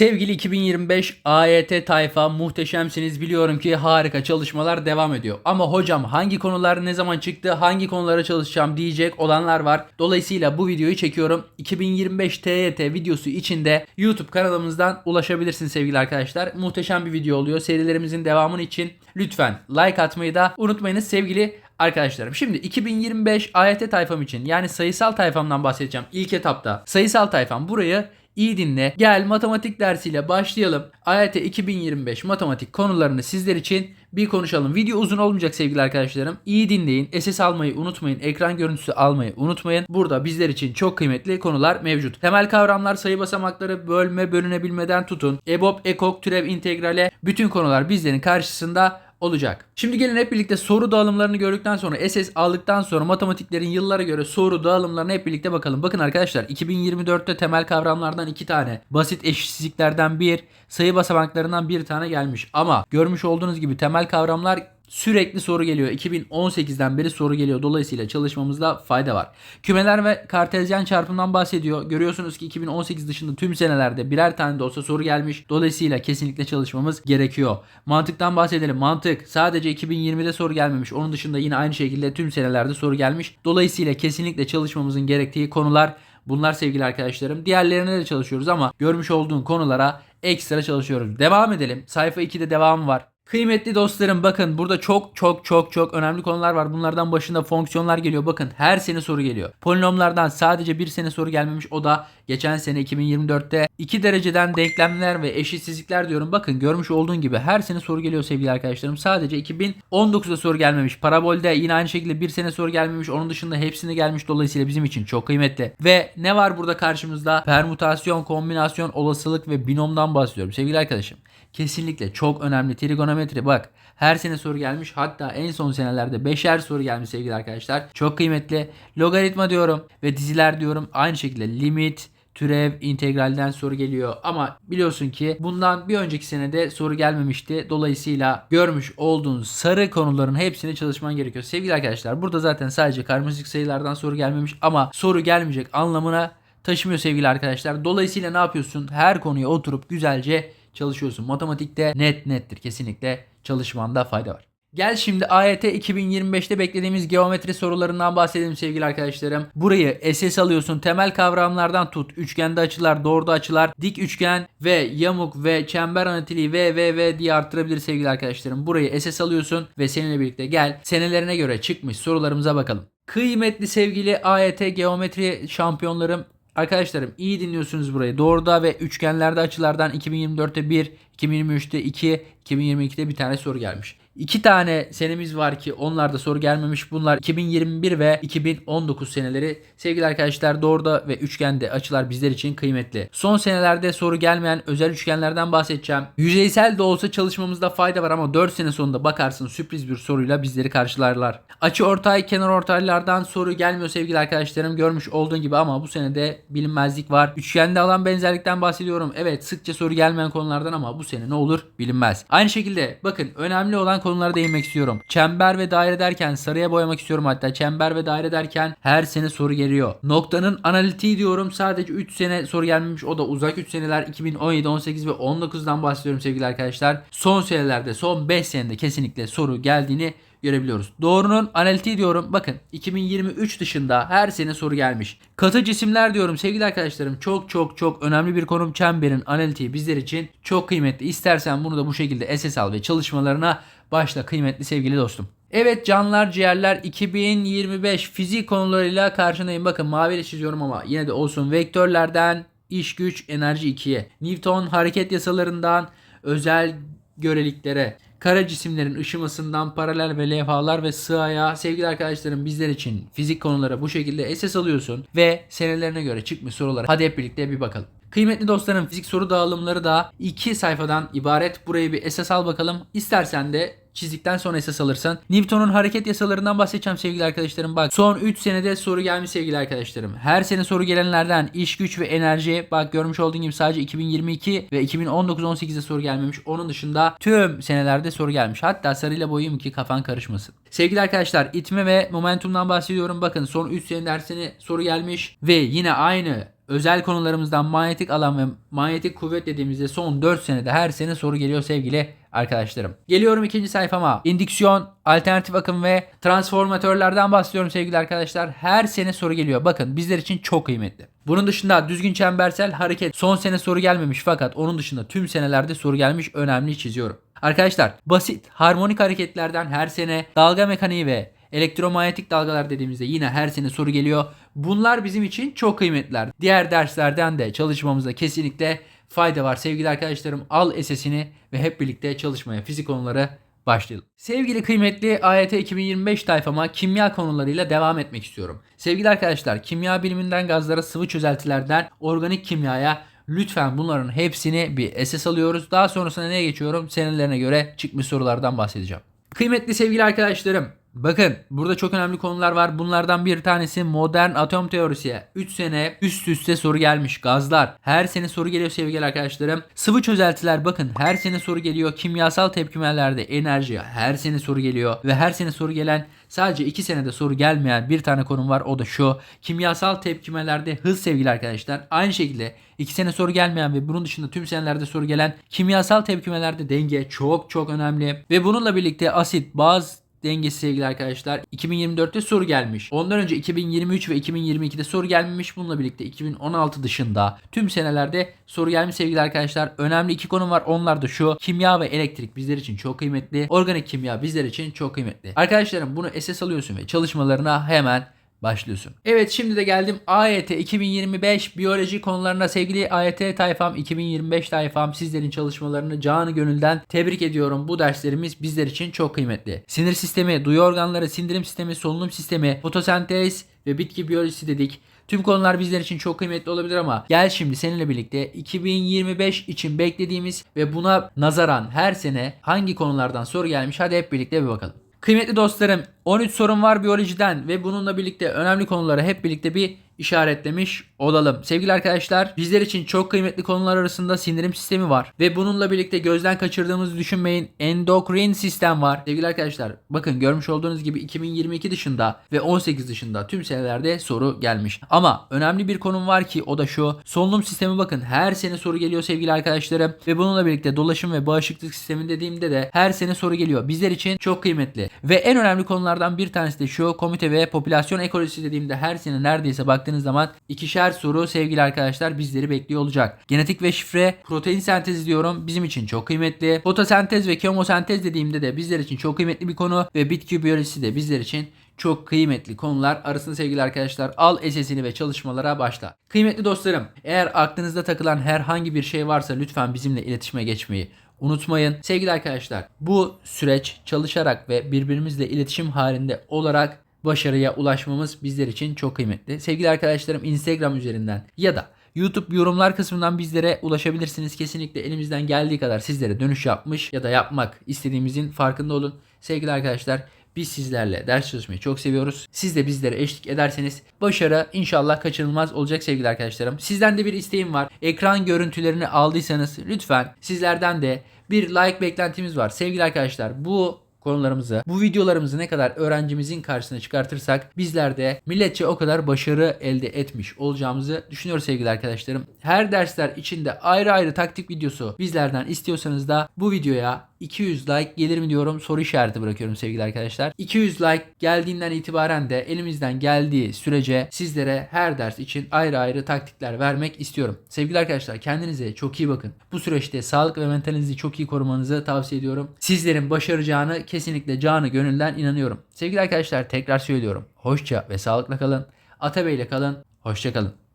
Sevgili 2025 AYT tayfa muhteşemsiniz biliyorum ki harika çalışmalar devam ediyor. Ama hocam hangi konular ne zaman çıktı hangi konulara çalışacağım diyecek olanlar var. Dolayısıyla bu videoyu çekiyorum. 2025 TYT videosu içinde YouTube kanalımızdan ulaşabilirsiniz sevgili arkadaşlar. Muhteşem bir video oluyor. Serilerimizin devamını için lütfen like atmayı da unutmayınız sevgili Arkadaşlarım şimdi 2025 AYT tayfam için yani sayısal tayfamdan bahsedeceğim ilk etapta. Sayısal tayfam burayı iyi dinle. Gel matematik dersiyle başlayalım. AYT 2025 matematik konularını sizler için bir konuşalım. Video uzun olmayacak sevgili arkadaşlarım. İyi dinleyin. SS almayı unutmayın. Ekran görüntüsü almayı unutmayın. Burada bizler için çok kıymetli konular mevcut. Temel kavramlar, sayı basamakları, bölme, bölünebilmeden tutun. EBOB, EKOK, türev, integrale bütün konular bizlerin karşısında olacak. Şimdi gelin hep birlikte soru dağılımlarını gördükten sonra SS aldıktan sonra matematiklerin yıllara göre soru dağılımlarına hep birlikte bakalım. Bakın arkadaşlar 2024'te temel kavramlardan iki tane, basit eşitsizliklerden bir, sayı basamaklarından bir tane gelmiş. Ama görmüş olduğunuz gibi temel kavramlar Sürekli soru geliyor. 2018'den beri soru geliyor. Dolayısıyla çalışmamızda fayda var. Kümeler ve kartezyen çarpımdan bahsediyor. Görüyorsunuz ki 2018 dışında tüm senelerde birer tane de olsa soru gelmiş. Dolayısıyla kesinlikle çalışmamız gerekiyor. Mantıktan bahsedelim. Mantık sadece 2020'de soru gelmemiş. Onun dışında yine aynı şekilde tüm senelerde soru gelmiş. Dolayısıyla kesinlikle çalışmamızın gerektiği konular bunlar sevgili arkadaşlarım. Diğerlerine de çalışıyoruz ama görmüş olduğun konulara ekstra çalışıyoruz. Devam edelim. Sayfa 2'de devam var. Kıymetli dostlarım bakın burada çok çok çok çok önemli konular var. Bunlardan başında fonksiyonlar geliyor. Bakın her sene soru geliyor. Polinomlardan sadece bir sene soru gelmemiş. O da geçen sene 2024'te 2 dereceden denklemler ve eşitsizlikler diyorum. Bakın görmüş olduğun gibi her sene soru geliyor sevgili arkadaşlarım. Sadece 2019'da soru gelmemiş. Parabolde yine aynı şekilde bir sene soru gelmemiş. Onun dışında hepsini gelmiş. Dolayısıyla bizim için çok kıymetli. Ve ne var burada karşımızda? Permütasyon, kombinasyon, olasılık ve binomdan bahsediyorum sevgili arkadaşım. Kesinlikle çok önemli. Trigonometri bak her sene soru gelmiş. Hatta en son senelerde beşer soru gelmiş sevgili arkadaşlar. Çok kıymetli. Logaritma diyorum ve diziler diyorum. Aynı şekilde limit, türev, integralden soru geliyor. Ama biliyorsun ki bundan bir önceki senede soru gelmemişti. Dolayısıyla görmüş olduğun sarı konuların hepsini çalışman gerekiyor. Sevgili arkadaşlar burada zaten sadece karmaşık sayılardan soru gelmemiş ama soru gelmeyecek anlamına taşımıyor sevgili arkadaşlar. Dolayısıyla ne yapıyorsun? Her konuya oturup güzelce çalışıyorsun. Matematikte net nettir kesinlikle çalışmanda fayda var. Gel şimdi AYT 2025'te beklediğimiz geometri sorularından bahsedelim sevgili arkadaşlarım. Burayı SS alıyorsun. Temel kavramlardan tut. Üçgende açılar, doğruda açılar, dik üçgen ve yamuk ve çember anatiliği ve ve ve diye arttırabilir sevgili arkadaşlarım. Burayı SS alıyorsun ve seninle birlikte gel senelerine göre çıkmış sorularımıza bakalım. Kıymetli sevgili AYT geometri şampiyonlarım Arkadaşlarım iyi dinliyorsunuz burayı. Doğruda ve üçgenlerde açılardan 2024'te 1, 2023'te 2, 2022'de bir tane soru gelmiş. İki tane senemiz var ki onlarda soru gelmemiş. Bunlar 2021 ve 2019 seneleri. Sevgili arkadaşlar doğruda ve üçgende açılar bizler için kıymetli. Son senelerde soru gelmeyen özel üçgenlerden bahsedeceğim. Yüzeysel de olsa çalışmamızda fayda var ama 4 sene sonunda bakarsın sürpriz bir soruyla bizleri karşılarlar. Açı ortay, kenar ortaylardan soru gelmiyor sevgili arkadaşlarım. Görmüş olduğun gibi ama bu senede bilinmezlik var. Üçgende alan benzerlikten bahsediyorum. Evet sıkça soru gelmeyen konulardan ama bu sene ne olur bilinmez. Aynı şekilde bakın önemli olan konulara değinmek istiyorum. Çember ve daire derken sarıya boyamak istiyorum hatta. Çember ve daire derken her sene soru geliyor. Noktanın analitiği diyorum. Sadece 3 sene soru gelmemiş. O da uzak 3 seneler 2017, 18 ve 19'dan bahsediyorum sevgili arkadaşlar. Son senelerde son 5 senede kesinlikle soru geldiğini görebiliyoruz. Doğrunun analitiği diyorum. Bakın 2023 dışında her sene soru gelmiş. Katı cisimler diyorum sevgili arkadaşlarım. Çok çok çok önemli bir konum. Çemberin analitiği bizler için çok kıymetli. İstersen bunu da bu şekilde SS al ve çalışmalarına başla kıymetli sevgili dostum. Evet canlar ciğerler 2025 fizik konularıyla karşındayım. Bakın maviyle çiziyorum ama yine de olsun. Vektörlerden iş güç enerji 2'ye. Newton hareket yasalarından özel göreliklere kara cisimlerin ışımasından paralel ve levhalar ve sığaya sevgili arkadaşlarım bizler için fizik konulara bu şekilde SS alıyorsun ve senelerine göre çıkmış sorulara hadi hep birlikte bir bakalım. Kıymetli dostlarım fizik soru dağılımları da iki sayfadan ibaret. Burayı bir esas al bakalım. İstersen de çizdikten sonra esas alırsın. Newton'un hareket yasalarından bahsedeceğim sevgili arkadaşlarım. Bak son 3 senede soru gelmiş sevgili arkadaşlarım. Her sene soru gelenlerden iş güç ve enerji bak görmüş olduğun gibi sadece 2022 ve 2019-18'de soru gelmemiş. Onun dışında tüm senelerde soru gelmiş. Hatta sarıyla boyayım ki kafan karışmasın. Sevgili arkadaşlar itme ve momentumdan bahsediyorum. Bakın son 3 sene dersine soru gelmiş ve yine aynı özel konularımızdan manyetik alan ve manyetik kuvvet dediğimizde son 4 senede her sene soru geliyor sevgili arkadaşlarım. Geliyorum ikinci sayfama. İndüksiyon, alternatif akım ve transformatörlerden bahsediyorum sevgili arkadaşlar. Her sene soru geliyor. Bakın bizler için çok kıymetli. Bunun dışında düzgün çembersel hareket son sene soru gelmemiş fakat onun dışında tüm senelerde soru gelmiş önemli çiziyorum. Arkadaşlar basit harmonik hareketlerden her sene dalga mekaniği ve elektromanyetik dalgalar dediğimizde yine her sene soru geliyor. Bunlar bizim için çok kıymetliler. Diğer derslerden de çalışmamızda kesinlikle fayda var. Sevgili arkadaşlarım al SS'ini ve hep birlikte çalışmaya fizik konuları başlayalım. Sevgili kıymetli AYT 2025 tayfama kimya konularıyla devam etmek istiyorum. Sevgili arkadaşlar kimya biliminden gazlara sıvı çözeltilerden organik kimyaya Lütfen bunların hepsini bir SS alıyoruz. Daha sonrasında neye geçiyorum? Senelerine göre çıkmış sorulardan bahsedeceğim. Kıymetli sevgili arkadaşlarım, Bakın burada çok önemli konular var. Bunlardan bir tanesi modern atom teorisi. 3 sene üst üste soru gelmiş. Gazlar. Her sene soru geliyor sevgili arkadaşlarım. Sıvı çözeltiler bakın her sene soru geliyor. Kimyasal tepkimelerde enerji her sene soru geliyor. Ve her sene soru gelen sadece 2 senede soru gelmeyen bir tane konum var. O da şu. Kimyasal tepkimelerde hız sevgili arkadaşlar. Aynı şekilde 2 sene soru gelmeyen ve bunun dışında tüm senelerde soru gelen kimyasal tepkimelerde denge çok çok önemli. Ve bununla birlikte asit, baz, dengesi sevgili arkadaşlar. 2024'te soru gelmiş. Ondan önce 2023 ve 2022'de soru gelmemiş. Bununla birlikte 2016 dışında tüm senelerde soru gelmiş sevgili arkadaşlar. Önemli iki konu var. Onlar da şu. Kimya ve elektrik bizler için çok kıymetli. Organik kimya bizler için çok kıymetli. Arkadaşlarım bunu SS alıyorsun ve çalışmalarına hemen başlıyorsun. Evet şimdi de geldim AYT 2025 biyoloji konularına sevgili AYT tayfam 2025 tayfam sizlerin çalışmalarını canı gönülden tebrik ediyorum. Bu derslerimiz bizler için çok kıymetli. Sinir sistemi, duyu organları, sindirim sistemi, solunum sistemi, fotosentez ve bitki biyolojisi dedik. Tüm konular bizler için çok kıymetli olabilir ama gel şimdi seninle birlikte 2025 için beklediğimiz ve buna nazaran her sene hangi konulardan soru gelmiş hadi hep birlikte bir bakalım. Kıymetli dostlarım 13 sorun var biyolojiden ve bununla birlikte önemli konuları hep birlikte bir işaretlemiş olalım. Sevgili arkadaşlar bizler için çok kıymetli konular arasında sindirim sistemi var. Ve bununla birlikte gözden kaçırdığımızı düşünmeyin endokrin sistem var. Sevgili arkadaşlar bakın görmüş olduğunuz gibi 2022 dışında ve 18 dışında tüm senelerde soru gelmiş. Ama önemli bir konum var ki o da şu. Solunum sistemi bakın her sene soru geliyor sevgili arkadaşlarım. Ve bununla birlikte dolaşım ve bağışıklık sistemi dediğimde de her sene soru geliyor. Bizler için çok kıymetli. Ve en önemli konulardan bir tanesi de şu komite ve popülasyon ekolojisi dediğimde her sene neredeyse baktığınız zaman ikişer soru sevgili arkadaşlar bizleri bekliyor olacak. Genetik ve şifre, protein sentezi diyorum bizim için çok kıymetli. Fotosentez ve kemosentez dediğimde de bizler için çok kıymetli bir konu ve bitki biyolojisi de bizler için çok kıymetli konular arasında sevgili arkadaşlar al SS'ini ve çalışmalara başla. Kıymetli dostlarım eğer aklınızda takılan herhangi bir şey varsa lütfen bizimle iletişime geçmeyi unutmayın. Sevgili arkadaşlar bu süreç çalışarak ve birbirimizle iletişim halinde olarak başarıya ulaşmamız bizler için çok kıymetli. Sevgili arkadaşlarım Instagram üzerinden ya da YouTube yorumlar kısmından bizlere ulaşabilirsiniz. Kesinlikle elimizden geldiği kadar sizlere dönüş yapmış ya da yapmak istediğimizin farkında olun. Sevgili arkadaşlar biz sizlerle ders çalışmayı çok seviyoruz. Siz de bizlere eşlik ederseniz başarı inşallah kaçınılmaz olacak sevgili arkadaşlarım. Sizden de bir isteğim var. Ekran görüntülerini aldıysanız lütfen sizlerden de bir like beklentimiz var. Sevgili arkadaşlar bu konularımızı, bu videolarımızı ne kadar öğrencimizin karşısına çıkartırsak bizler de milletçe o kadar başarı elde etmiş olacağımızı düşünüyoruz sevgili arkadaşlarım. Her dersler içinde ayrı ayrı taktik videosu bizlerden istiyorsanız da bu videoya 200 like gelir mi diyorum soru işareti bırakıyorum sevgili arkadaşlar. 200 like geldiğinden itibaren de elimizden geldiği sürece sizlere her ders için ayrı ayrı taktikler vermek istiyorum. Sevgili arkadaşlar kendinize çok iyi bakın. Bu süreçte sağlık ve mentalinizi çok iyi korumanızı tavsiye ediyorum. Sizlerin başaracağını kesinlikle canı gönülden inanıyorum. Sevgili arkadaşlar tekrar söylüyorum. Hoşça ve sağlıkla kalın. Atabey ile kalın. Hoşça kalın.